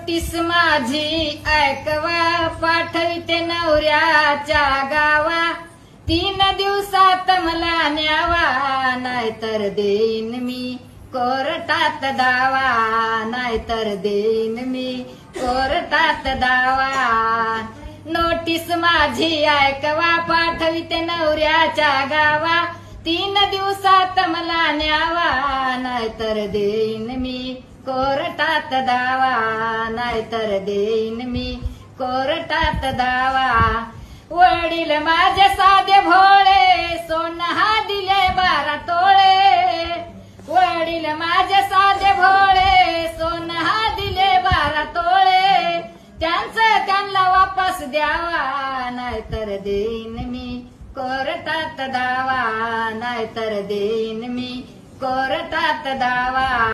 Notice माझी ऐकवा पाठविते नवऱ्याच्या गावा. तीन दिवसात मला न्यावा नाहीतर देईन मी कोर्टात दावा. नाहीतर देईन मी कोर्टात दावा. नोटीस माझी ऐकवा पाठविते नवऱ्याच्या गावा. तीन दिवसात मला न्यावा नाहीतर देईन मी कोर्टात दावा नाहीतर देईन मी. कोर्टात दावा. वडील माझे साधे भोळे सोन हा दिले बारा तोळे. वडील माझे साधे भोळे सोन हा दिले बारा तोळे. त्यांचं त्यांना वापस द्यावा नाहीतर देईन मी. कोर्टात दावा नाहीतर देईन मी. कोर्टात दावा.